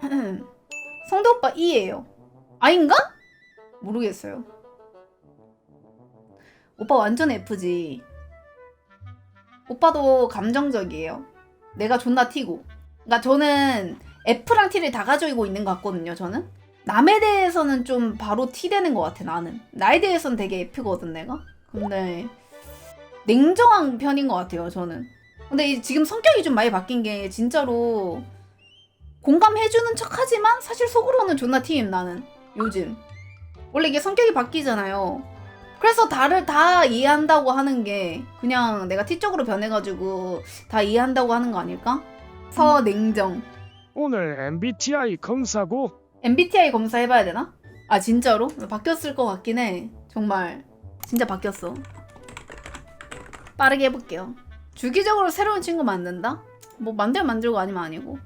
성대 오빠 E예요. 아닌가? 모르겠어요. 오빠 완전 F지. 오빠도 감정적이에요. 내가 존나 T고. 그러니까 저는 F랑 T를 다 가지고 있는 것 같거든요. 저는 남에 대해서는 좀 바로 T 되는 것 같아. 나는 나에 대해서는 되게 F거든 내가. 근데 냉정한 편인 것 같아요. 저는. 근데 이- 지금 성격이 좀 많이 바뀐 게 진짜로 공감해주는 척 하지만 사실 속으로는 존나 T임 나는 요즘. 원래 이게 성격이 바뀌잖아요. 그래서 다를 다 이해한다고 하는 게 그냥 내가 T 쪽으로 변해가지고 다 이해한다고 하는 거 아닐까? 서냉정. 오늘 MBTI 검사고 MBTI 검사 해봐야 되나? 아 진짜로? 바뀌었을 것 같긴 해. 정말 진짜 바뀌었어. 빠르게 해볼게요. 주기적으로 새로운 친구 만든다? 뭐 만들면 만들고 아니면 아니고.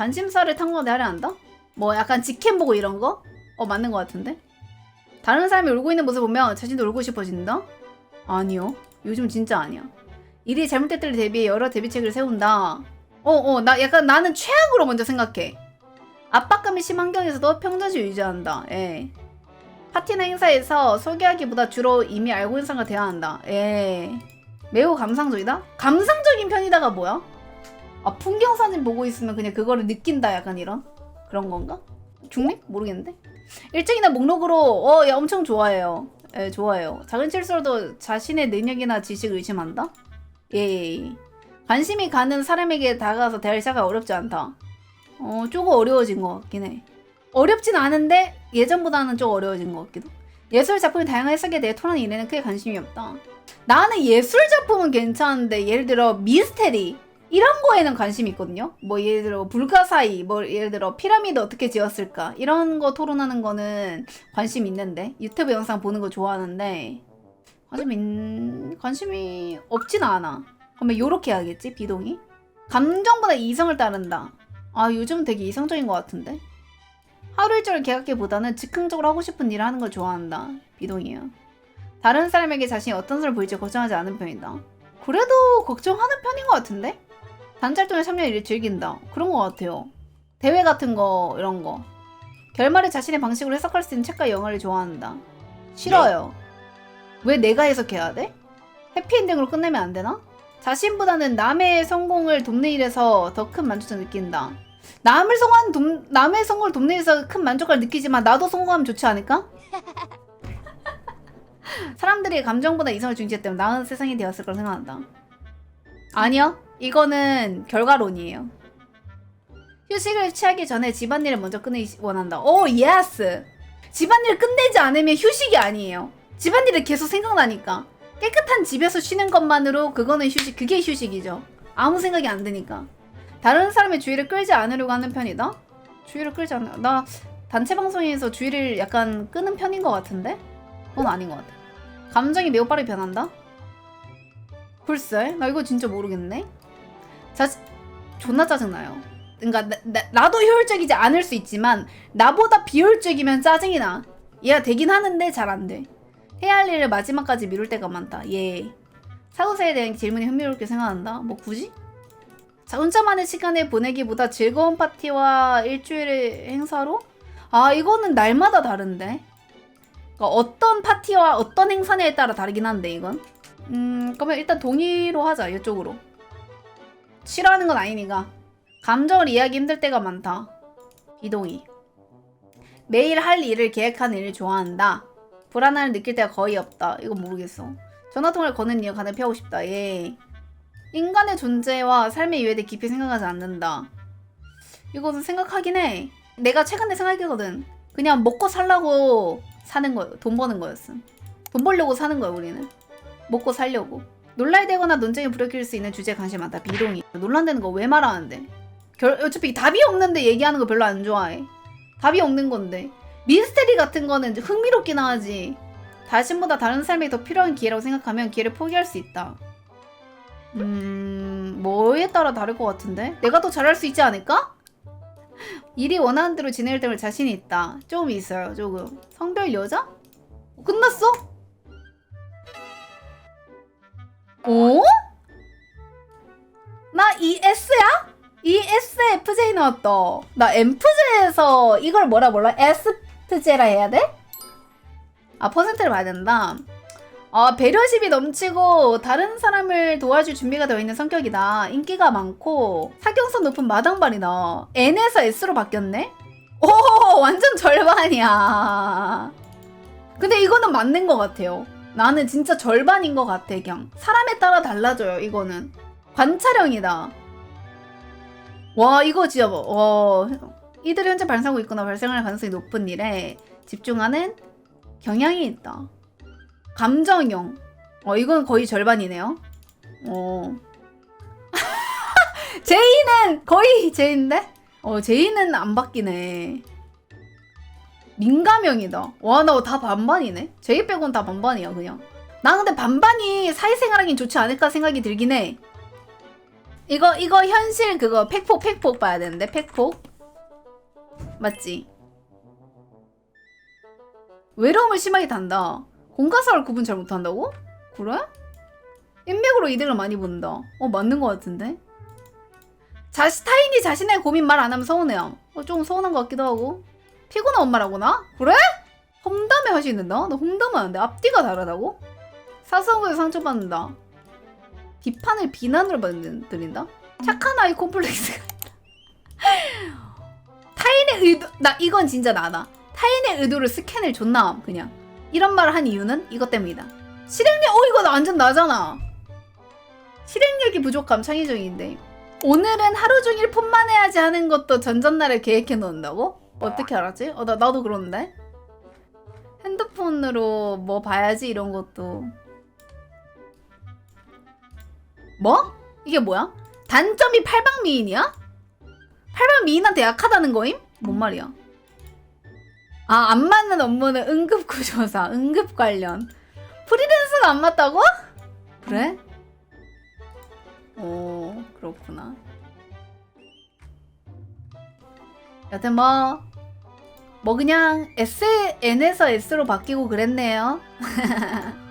관심사를 탐구하게 하려 한다? 뭐 약간 직캠 보고 이런 거? 어 맞는 것 같은데? 다른 사람이 울고 있는 모습 보면 자신도 울고 싶어진다? 아니요. 요즘 진짜 아니야. 일이 잘못될 때를 대비해 여러 대비책을 세운다. 어어 나 약간 나는 최악으로 먼저 생각해. 압박감이 심한 환경에서도 평정심 유지한다. 예. 파티나 행사에서 소개하기보다 주로 이미 알고 있는 사람과 대화한다. 예. 매우 감상적이다? 감상적인 편이다가 뭐야? 아, 풍경 사진 보고 있으면 그냥 그거를 느낀다 약간 이런 그런 건가? 중립? 모르겠는데. 일정이나 목록으로 어, 야, 엄청 좋아해요. 예, 좋아해요. 작은 실수로도 자신의 능력이나 지식을 의심한다? 예. 관심이 가는 사람에게 다가가서 대화를 시작하기 어렵지 않다. 어, 조금 어려워진 것 같긴 해. 어렵진 않은데 예전보다는 좀 어려워진 것 같기도. 예술 작품의 다양한 해석에 대해 토론하는 일에는 크게 관심이 없다. 나는 예술 작품은 괜찮은데 예를 들어 미스테리 이런 거에는 관심이 있거든요. 뭐 예를 들어 불가사의, 뭐 예를 들어 피라미드 어떻게 지었을까 이런 거 토론하는 거는 관심 있는데 유튜브 영상 보는 거 좋아하는데 관심 있... 관심이 없진 않아. 그러면 요렇게 해야겠지 비동이? 감정보다 이성을 따른다. 아 요즘 되게 이성적인 것 같은데 하루 일정을 계획하기보다는 즉흥적으로 하고 싶은 일을 하는 걸 좋아한다 비동이에요 다른 사람에게 자신이 어떤 사람을 보일지 걱정하지 않은 편이다 그래도 걱정하는 편인 것 같은데 활동에 참여 일을 즐긴다 그런 것 같아요 대회 같은 거 이런 거 결말을 자신의 방식으로 해석할 수 있는 책과 영화를 좋아한다 싫어요 왜 내가 해석해야 돼? 해피엔딩으로 끝내면 안 되나? 자신보다는 남의 성공을 돕는 일에서 더 큰 만족감을 느낀다. 남을 성공한 돕, 남의 성공을 돕는 일에서 큰 만족감을 느끼지만 나도 성공하면 좋지 않을까? 사람들이 감정보다 이성을 때문에 나은 세상이 되었을 거라 생각한다. 아니요. 이거는 결과론이에요. 휴식을 취하기 전에 집안일을 먼저 끝내기 원한다. 오, 예스! 집안일을 끝내지 않으면 휴식이 아니에요. 집안일이 계속 생각나니까. 깨끗한 집에서 쉬는 것만으로 그거는 휴식, 그게 휴식이죠. 아무 생각이 안 드니까. 다른 사람의 주의를 끌지 않으려고 하는 편이다? 주의를 끌지 않나? 나 단체 방송에서 주의를 약간 끄는 편인 것 같은데? 그건 아닌 것 같아. 감정이 매우 빠르게 변한다? 글쎄, 나 이거 진짜 모르겠네. 자, 존나 짜증나요. 그러니까 나, 나, 나 도 효율적이지 않을 수 있지만 나보다 비효율적이면 짜증이 나. 얘가 되긴 하는데 잘 안 돼. 해야 할 일을 마지막까지 미룰 때가 많다. 예. 사후세에 대한 질문이 흥미롭게 생각한다. 뭐 굳이? 자, 혼자만의 시간을 보내기보다 즐거운 파티와 일주일의 행사로? 아, 이거는 날마다 다른데. 그러니까 어떤 파티와 어떤 행사냐에 따라 다르긴 한데, 이건. 음, 그러면 일단 동의로 하자, 이쪽으로. 싫어하는 건 아니니까. 감정을 이해하기 힘들 때가 많다. 비동의. 매일 할 일을 계획하는 일을 좋아한다. 불안함을 느낄 때가 거의 없다. 이거 모르겠어. 전화통화를 거는 이유 가능 피하고 싶다. 예. 인간의 존재와 삶의 이유에 대해 깊이 생각하지 않는다. 이거는 생각하긴 해. 내가 최근에 생각했거든. 그냥 먹고 살라고 사는 거예요. 돈 버는 거였음. 돈 벌려고 사는 거야, 우리는. 먹고 살려고. 논란이 되거나 논쟁이 불러일으킬 수 있는 주제에 관심이 많다. 비동의. 논란되는 거 왜 말하는데? 결, 어차피 답이 없는데 얘기하는 거 별로 안 좋아해. 답이 없는 건데. 미스테리 같은 거는 흥미롭긴 하지. 자신보다 다른 사람에게 더 필요한 기회라고 생각하면 기회를 포기할 수 있다. 음, 뭐에 따라 다를 것 같은데? 내가 더 잘할 수 있지 않을까? 일이 원하는 대로 진행될 때문에 자신이 있다. 조금 있어요, 조금. 성별 여자? 어, 끝났어? 오? 나 ES야? ESFJ 나왔다. 나 엠프제에서 이걸 뭐라 몰라? SFJ라 해야 돼? 아 퍼센트를 봐야 된다. 아 배려심이 넘치고 다른 사람을 도와줄 준비가 되어 있는 성격이다. 인기가 많고 사경성 높은 마당발이다. N에서 S로 바뀌었네? 오 완전 절반이야. 근데 이거는 맞는 것 같아요. 나는 진짜 절반인 것 같아 그냥. 사람에 따라 달라져요 이거는. 관찰형이다. 와 이거 진짜 뭐, 와 이들이 현재 발생하고 있거나 발생할 가능성이 높은 일에 집중하는 경향이 있다. 감정형. 어 이건 거의 절반이네요. 어. 제이는 거의 제인데? 어 제이는 안 바뀌네. 민감형이다. 와 나 다 반반이네. 제이 빼곤 다 반반이야 그냥. 나 근데 반반이 사회생활하긴 좋지 않을까 생각이 들긴 해. 이거 이거 현실 그거 팩폭 팩폭 봐야 되는데 팩폭 맞지? 외로움을 심하게 탄다. 공과사를 구분 잘 못한다고? 그래? 인맥으로 이득을 많이 본다. 어 맞는 것 같은데? 자시 타인이 자신의 고민 말 안 하면 서운해요. 어, 조금 서운한 것 같기도 하고. 피곤한 엄마라구나? 그래? 험담해 하시는다? 나 험담하는데 앞뒤가 다르다고? 사소한 상처받는다. 비판을 비난으로 받는다? 착한 아이 콤플렉스가. 타인의 의도 나 이건 진짜 나다. 타인의 의도를 스캔을 존나 그냥 이런 말을 한 이유는 이것 때문이다. 실행력 어 이거 나 완전 나잖아. 실행력이 부족함 창의적인데 오늘은 하루 종일 폰만 해야지 하는 것도 전전날에 계획해 놓는다고? 어떻게 알았지? 어 나 나도 그러는데 핸드폰으로 뭐 봐야지 이런 것도 뭐? 이게 뭐야? 단점이 팔방 미인이야? 팔방 미인한테 약하다는 거임? 뭔 말이야? 아, 안 맞는 업무는 응급구조사, 응급 관련. 프리랜서가 안 맞다고? 그래? 오, 그렇구나. 여튼 뭐, 뭐 그냥 SN에서 S로 바뀌고 그랬네요.